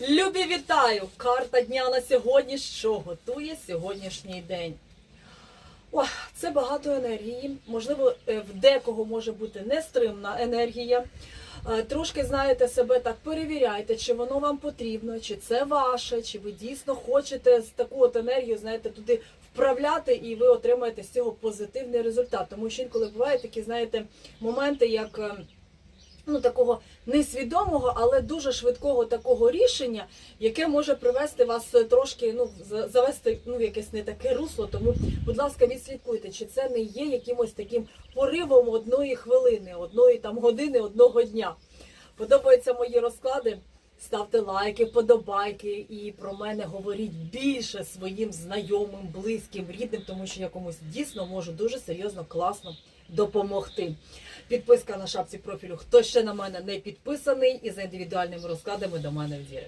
Любі вітаю! Карта дня на сьогодні, що готує сьогоднішній день. Ох, це багато енергії. Можливо, е, в декого може бути нестримна енергія. Е, Трошки знаєте себе так, перевіряйте, чи воно вам потрібно, чи це ваше, чи ви дійсно хочете з таку от енергію, знаєте, туди вправляти, і ви отримаєте з цього позитивний результат. Тому що інколи бувають такі, знаєте, моменти, як. Ну, такого несвідомого, але дуже швидкого такого рішення, яке може привести вас е, трошки, ну, завести ну, якесь не таке русло. Тому, будь ласка, відслідкуйте, чи це не є якимось таким поривом одної хвилини, одної там години, одного дня. Подобаються мої розклади. Ставте лайки, подобайки і про мене говоріть більше своїм знайомим, близьким, рідним, тому що я комусь дійсно можу дуже серйозно, класно допомогти. Підписка на шапці профілю. Хто ще на мене не підписаний і за індивідуальними розкладами до мене в дірект.